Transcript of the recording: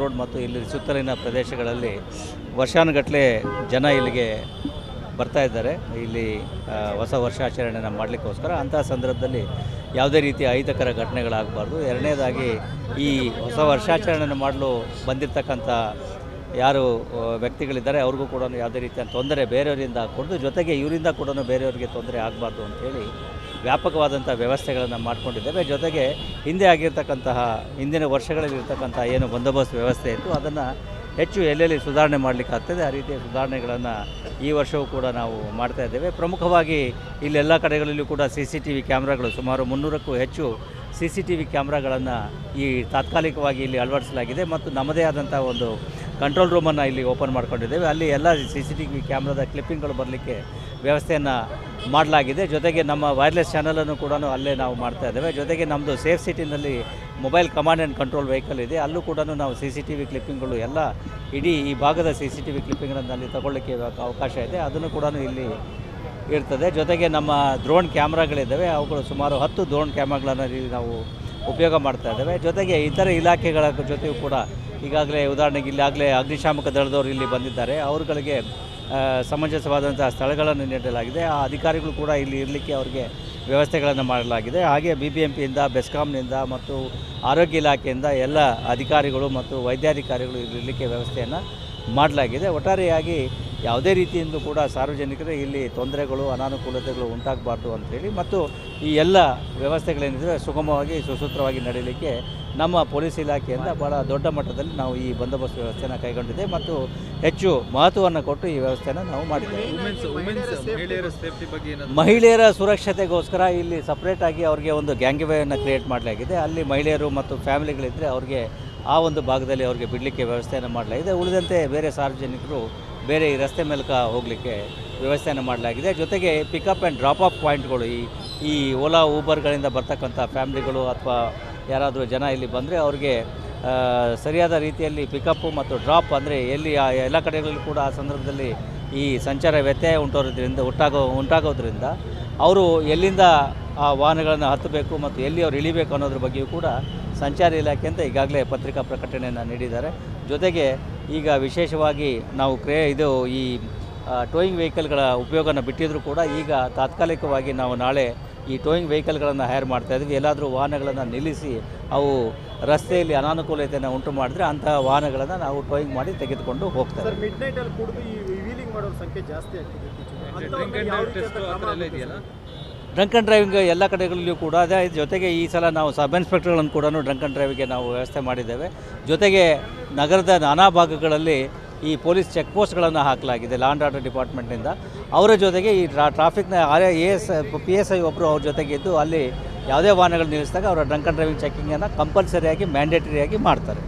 Road ಮತ್ತು ಇಲ್ಲಿ ಸುತ್ತಲಿನ ಪ್ರದೇಶಗಳಲ್ಲಿ ವರ್ಷಾನುಗಟ್ಟಲೆ ಜನ ಇಲ್ಲಿಗೆ ಬರ್ತಾ ಇದ್ದಾರೆ. ಇಲ್ಲಿ ಹೊಸ ವರ್ಷಾಚರಣೆಯನ್ನು ಮಾಡಲಿಕ್ಕೋಸ್ಕರ ಅಂತಹ ಸಂದರ್ಭದಲ್ಲಿ ಯಾವುದೇ ರೀತಿಯ ಅಹಿತಕರ ಘಟನೆಗಳಾಗಬಾರ್ದು. ಎರಡನೇದಾಗಿ ಈ ಹೊಸ ವರ್ಷಾಚರಣೆಯನ್ನು ಮಾಡಲು ಬಂದಿರತಕ್ಕಂಥ ಯಾರು ವ್ಯಕ್ತಿಗಳಿದ್ದಾರೆ, ಅವ್ರಿಗೂ ಕೂಡ ಯಾವುದೇ ರೀತಿಯ ತೊಂದರೆ ಬೇರೆಯವರಿಂದ ಕೊಡದು, ಜೊತೆಗೆ ಇವರಿಂದ ಕೂಡ ಬೇರೆಯವರಿಗೆ ತೊಂದರೆ ಆಗಬಾರ್ದು ಅಂತೇಳಿ ವ್ಯಾಪಕವಾದಂಥ ವ್ಯವಸ್ಥೆಗಳನ್ನು ಮಾಡಿಕೊಂಡಿದ್ದೇವೆ. ಜೊತೆಗೆ ಹಿಂದೆ ಆಗಿರ್ತಕ್ಕಂತಹ, ಹಿಂದಿನ ವರ್ಷಗಳಲ್ಲಿ ಇರ್ತಕ್ಕಂಥ ಏನು ಬಂದೋಬಸ್ತ್ ವ್ಯವಸ್ಥೆ ಇತ್ತು, ಅದನ್ನು ಹೆಚ್ಚು ಎಲ್ಲೆಲ್ಲಿ ಸುಧಾರಣೆ ಮಾಡಲಿಕ್ಕೆ ಆಗ್ತದೆ, ಆ ರೀತಿಯ ಸುಧಾರಣೆಗಳನ್ನು ಈ ವರ್ಷವೂ ಕೂಡ ನಾವು ಮಾಡ್ತಾ ಇದ್ದೇವೆ. ಪ್ರಮುಖವಾಗಿ ಇಲ್ಲೆಲ್ಲ ಕಡೆಗಳಲ್ಲೂ ಕೂಡ ಸಿ ಸಿ ಟಿ ವಿ ಕ್ಯಾಮ್ರಾಗಳು ಸುಮಾರು ಮುನ್ನೂರಕ್ಕೂ ಹೆಚ್ಚು ಸಿ ಸಿ ಟಿ ವಿ ಕ್ಯಾಮ್ರಾಗಳನ್ನು ಈ ತಾತ್ಕಾಲಿಕವಾಗಿ ಇಲ್ಲಿ ಅಳವಡಿಸಲಾಗಿದೆ ಮತ್ತು ನಮ್ಮದೇ ಆದಂಥ ಒಂದು ಕಂಟ್ರೋಲ್ ರೂಮನ್ನು ಇಲ್ಲಿ ಓಪನ್ ಮಾಡ್ಕೊಂಡಿದ್ದೇವೆ. ಅಲ್ಲಿ ಎಲ್ಲ ಸಿ ಸಿ ಟಿ ವಿ ಕ್ಯಾಮ್ರಾದ ಕ್ಲಿಪ್ಪಿಂಗ್ಗಳು ಬರಲಿಕ್ಕೆ ವ್ಯವಸ್ಥೆಯನ್ನು ಮಾಡಲಾಗಿದೆ. ಜೊತೆಗೆ ನಮ್ಮ ವೈರ್ಲೆಸ್ ಚಾನಲನ್ನು ಕೂಡ ಅಲ್ಲೇ ನಾವು ಮಾಡ್ತಾ ಇದ್ದೇವೆ. ಜೊತೆಗೆ ನಮ್ಮದು safe ಸಿಟಿನಲ್ಲಿ mobile command and control vehicle ಇದೆ. ಅಲ್ಲೂ ಕೂಡ ನಾವು ಸಿ ಸಿ ಟಿ ವಿ ಕ್ಲಿಪ್ಪಿಂಗ್ಗಳು ಎಲ್ಲ ಇಡೀ ಈ ಭಾಗದ ಸಿ ಸಿ ಟಿ ವಿ ಕ್ಲಿಪ್ಪಿಂಗ್ಗಳನ್ನು ಅಲ್ಲಿ ತಗೊಳ್ಳಿಕ್ಕೆ ಅವಕಾಶ ಇದೆ. ಅದನ್ನು ಕೂಡ ಇಲ್ಲಿ ಇರ್ತದೆ. ಜೊತೆಗೆ ನಮ್ಮ ಡ್ರೋನ್ ಕ್ಯಾಮ್ರಾಗಳಿದ್ದಾವೆ. ಅವುಗಳು ಸುಮಾರು ಹತ್ತು ಡ್ರೋನ್ ಕ್ಯಾಮ್ರಾಗಳನ್ನು ಇಲ್ಲಿ ನಾವು ಉಪಯೋಗ ಮಾಡ್ತಾ ಇದ್ದೇವೆ. ಜೊತೆಗೆ ಇತರ ಇಲಾಖೆಗಳ ಜೊತೆಯೂ ಕೂಡ ಈಗಾಗಲೇ ಉದಾಹರಣೆಗೆ ಇಲ್ಲಾಗಲೇ ಅಗ್ನಿಶಾಮಕ ದಳದವರು ಇಲ್ಲಿ ಬಂದಿದ್ದಾರೆ. ಅವರುಗಳಿಗೆ ಸಮಂಜಸವಾದಂಥ ಸ್ಥಳಗಳನ್ನು ನೀಡಲಾಗಿದೆ. ಆ ಅಧಿಕಾರಿಗಳು ಕೂಡ ಇಲ್ಲಿ ಇರಲಿಕ್ಕೆ ಅವರಿಗೆ ವ್ಯವಸ್ಥೆಗಳನ್ನು ಮಾಡಲಾಗಿದೆ. ಹಾಗೆ ಬಿ ಬಿ ಎಂ ಪಿಯಿಂದ ಬೆಸ್ಕಾಂನಿಂದ ಮತ್ತು ಆರೋಗ್ಯ ಇಲಾಖೆಯಿಂದ ಎಲ್ಲ ಅಧಿಕಾರಿಗಳು ಮತ್ತು ವೈದ್ಯಾಧಿಕಾರಿಗಳು ಇರಲಿಕ್ಕೆ ವ್ಯವಸ್ಥೆಯನ್ನು ಮಾಡಲಾಗಿದೆ. ಒಟ್ಟಾರೆಯಾಗಿ ಯಾವುದೇ ರೀತಿಯಿಂದ ಕೂಡ ಸಾರ್ವಜನಿಕರು ಇಲ್ಲಿ ತೊಂದರೆಗಳು ಅನಾನುಕೂಲತೆಗಳು ಉಂಟಾಗಬಾರ್ದು ಅಂಥೇಳಿ ಮತ್ತು ಈ ಎಲ್ಲ ವ್ಯವಸ್ಥೆಗಳೇನಿದೆ ಸುಗಮವಾಗಿ ಸುಸೂತ್ರವಾಗಿ ನಡೀಲಿಕ್ಕೆ ನಮ್ಮ ಪೊಲೀಸ್ ಇಲಾಖೆಯಿಂದ ಭಾಳ ದೊಡ್ಡ ಮಟ್ಟದಲ್ಲಿ ನಾವು ಈ ಬಂದೋಬಸ್ತ್ ವ್ಯವಸ್ಥೆಯನ್ನು ಕೈಗೊಂಡಿದೆ ಮತ್ತು ಹೆಚ್ಚು ಮಹತ್ವವನ್ನು ಕೊಟ್ಟು ಈ ವ್ಯವಸ್ಥೆಯನ್ನು ನಾವು ಮಾಡಿದ್ದೇವೆ. ಮಹಿಳೆಯರ ಸುರಕ್ಷತೆಗೋಸ್ಕರ ಇಲ್ಲಿ ಸಪ್ರೇಟಾಗಿ ಅವರಿಗೆ ಒಂದು ಗ್ಯಾಂಗ್ವೇಯನ್ನು ಕ್ರಿಯೇಟ್ ಮಾಡಲಾಗಿದೆ. ಅಲ್ಲಿ ಮಹಿಳೆಯರು ಮತ್ತು ಫ್ಯಾಮಿಲಿಗಳಿದ್ದರೆ ಅವ್ರಿಗೆ ಆ ಒಂದು ಭಾಗದಲ್ಲಿ ಅವ್ರಿಗೆ ಬಿಡಲಿಕ್ಕೆ ವ್ಯವಸ್ಥೆಯನ್ನು ಮಾಡಲಾಗಿದೆ ಉಳಿದಂತೆ ಬೇರೆ ಸಾರ್ವಜನಿಕರು ಬೇರೆ ಈ ರಸ್ತೆ ಮೂಲಕ ಹೋಗಲಿಕ್ಕೆ ವ್ಯವಸ್ಥೆಯನ್ನು ಮಾಡಲಾಗಿದೆ. ಜೊತೆಗೆ ಪಿಕಪ್ ಆ್ಯಂಡ್ ಡ್ರಾಪ್ ಆಫ್ ಪಾಯಿಂಟ್ಗಳು ಈ ಈ ಓಲಾ ಊಬರ್ಗಳಿಂದ ಬರ್ತಕ್ಕಂಥ ಫ್ಯಾಮ್ಲಿಗಳು ಅಥವಾ ಯಾರಾದರೂ ಜನ ಇಲ್ಲಿ ಬಂದರೆ ಅವ್ರಿಗೆ ಸರಿಯಾದ ರೀತಿಯಲ್ಲಿ ಪಿಕಪ್ಪು ಮತ್ತು ಡ್ರಾಪ್ ಅಂದರೆ ಎಲ್ಲಿ ಎಲ್ಲ ಕಡೆಗಳಲ್ಲೂ ಕೂಡ ಆ ಸಂದರ್ಭದಲ್ಲಿ ಈ ಸಂಚಾರ ವ್ಯತ್ಯಯ ಉಂಟೋದ್ರಿಂದ ಉಂಟಾಗೋ, ಉಂಟಾಗೋದ್ರಿಂದ ಅವರು ಎಲ್ಲಿಂದ ಆ ವಾಹನಗಳನ್ನು ಹತ್ತಬೇಕು ಮತ್ತು ಎಲ್ಲಿ ಅವ್ರು ಇಳಿಬೇಕು ಅನ್ನೋದ್ರ ಬಗ್ಗೆಯೂ ಕೂಡ ಸಂಚಾರ ಇಲಾಖೆ ಅಂತ ಈಗಾಗಲೇ ಪತ್ರಿಕಾ ಪ್ರಕಟಣೆಯನ್ನು ನೀಡಿದ್ದಾರೆ. ಜೊತೆಗೆ ಈಗ ವಿಶೇಷವಾಗಿ ನಾವು ಕ್ರೇ ಇದು ಈ ಟೋಯಿಂಗ್ ವೆಹಿಕಲ್ಗಳ ಉಪಯೋಗನ ಬಿಟ್ಟಿದ್ರೂ ಕೂಡ ಈಗ ತಾತ್ಕಾಲಿಕವಾಗಿ ನಾವು ನಾಳೆ ಈ ಟೋಯಿಂಗ್ ವೆಹಿಕಲ್ಗಳನ್ನು ಹೈರ್ ಮಾಡ್ತಾ ಇದ್ವಿ. ಎಲ್ಲಾದರೂ ವಾಹನಗಳನ್ನು ನಿಲ್ಲಿಸಿ ಅವು ರಸ್ತೆಯಲ್ಲಿ ಅನಾನುಕೂಲತೆಯನ್ನು ಉಂಟು ಮಾಡಿದ್ರೆ ಅಂತಹ ವಾಹನಗಳನ್ನು ನಾವು ಟೋಯಿಂಗ್ ಮಾಡಿ ತೆಗೆದುಕೊಂಡು ಹೋಗ್ತಾರೆ ಸರ್ ಮಿಡ್ ನೈಟ್ ಅಲ್ಲಿ ಕುಡಿದು ಈ ವೀಲಿಂಗ್ ಮಾಡೋರ ಸಂಖ್ಯೆ ಜಾಸ್ತಿ ಆಗ್ತಿದೆ. ಡ್ರಿಂಕ್ ಅಂಡ್ ಡ್ರೈವಿಂಗ್ ಎಲ್ಲ ಕಡೆಗಳಲ್ಲಿಯೂ ಕೂಡ ಅದೇ ಜೊತೆಗೆ ಈ ಸಲ ನಾವು ಸಬ್ ಇನ್ಸ್ಪೆಕ್ಟರ್ಗಳನ್ನು ಕೂಡ ಡ್ರಂಕ್ ಅಂಡ್ ಡ್ರೈವಿಗೆ ನಾವು ವ್ಯವಸ್ಥೆ ಮಾಡಿದ್ದೇವೆ. ಜೊತೆಗೆ ನಗರದ ನಾನಾ ಭಾಗಗಳಲ್ಲಿ ಈ ಪೊಲೀಸ್ ಚೆಕ್ ಪೋಸ್ಟ್ಗಳನ್ನು ಹಾಕಲಾಗಿದೆ ಲಾ ಆ್ಯಂಡ್ ಆರ್ಡರ್ ಡಿಪಾರ್ಟ್ಮೆಂಟ್ನಿಂದ ಅವರ ಜೊತೆಗೆ ಈ ಟ್ರಾ ಟ್ರಾಫಿಕ್ನ R A S P S I ಒಬ್ಬರು ಅವ್ರ ಜೊತೆಗೆ ಇದ್ದು ಅಲ್ಲಿ ಯಾವುದೇ ವಾಹನಗಳು ನಿಲ್ಲಿಸಿದಾಗ ಅವರ ಡ್ರಂಕ್ ಅಂಡ್ ಡ್ರೈವಿಂಗ್ ಚೆಕಿಂಗನ್ನು ಕಂಪಲ್ಸರಿಯಾಗಿ ಮ್ಯಾಂಡೇಟರಿಯಾಗಿ ಮಾಡ್ತಾರೆ.